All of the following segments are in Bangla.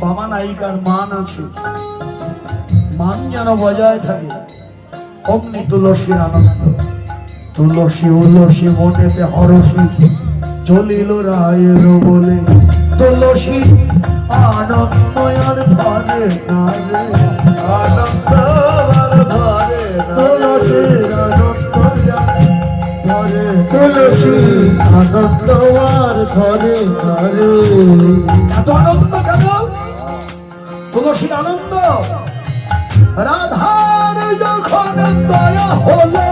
বাবা নায়িকার মান আছে মান যেন বজায় থাকে অমনি তুলসীর আনন্দ তুলসী উলসী মনেতে হরসী চলিল রায়ের বলে তুলসী আনন্দয়ার ঘরে না রে আনন্দ আনন্দ তুলসী আনন্দ আর ধরে এত আনন্দ কেন? তুলসীর আনন্দ? রাধার যখন দয়া হলে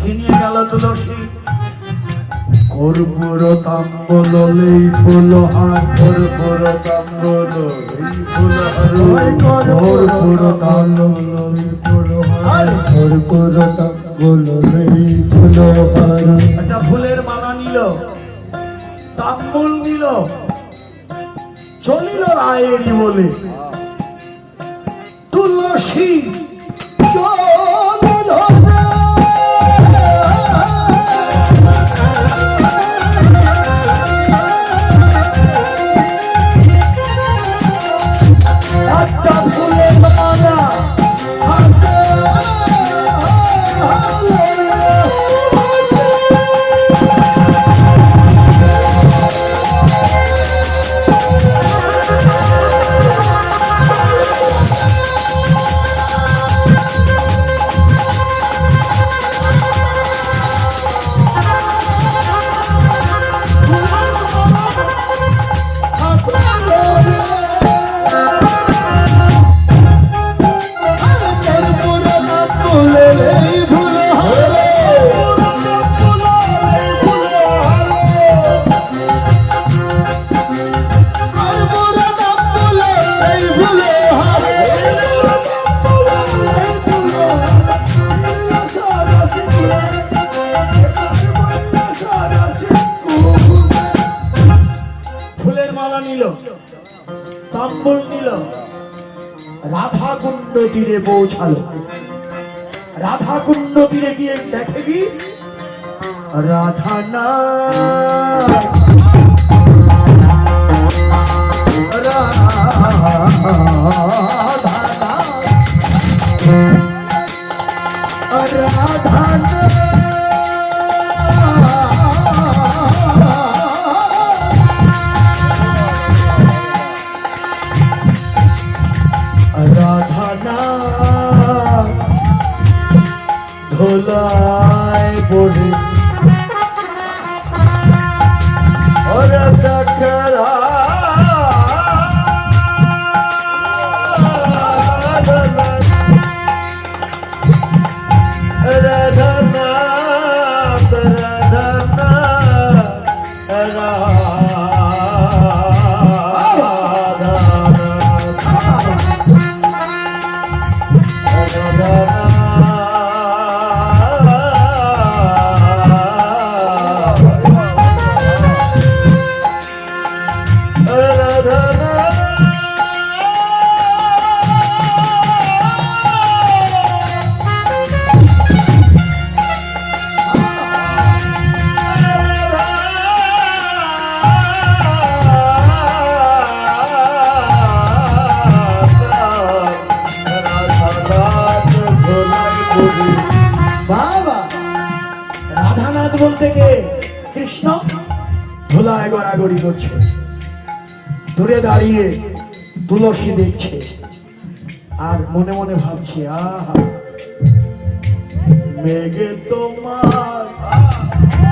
কি নিয়ে গেল তুলসী। কর্পূর তাম্বল লেই ফুল হার কর্পূর তাম্বল লেই ফুল হার কর্পূর তাম্বল লেই ফুল হার কর্পূর ফুল একটা ফুলের মালা নিল তাম্বল নিল চলিল রায়েরই বলে। তুলসী চলিল নিল। তাম্বুল নিল। রাধা কুণ্ড তীরে পৌঁছালো। রাধা কুণ্ড তীরে গিয়ে দেখে কি? রাধা না রাধা রাধা ধুলায় গড়াগড়ি করছে দূরে দাঁড়িয়ে তুলসী দেখছে। আর মনে মনে ভাবছি আহা মেঘে তোমার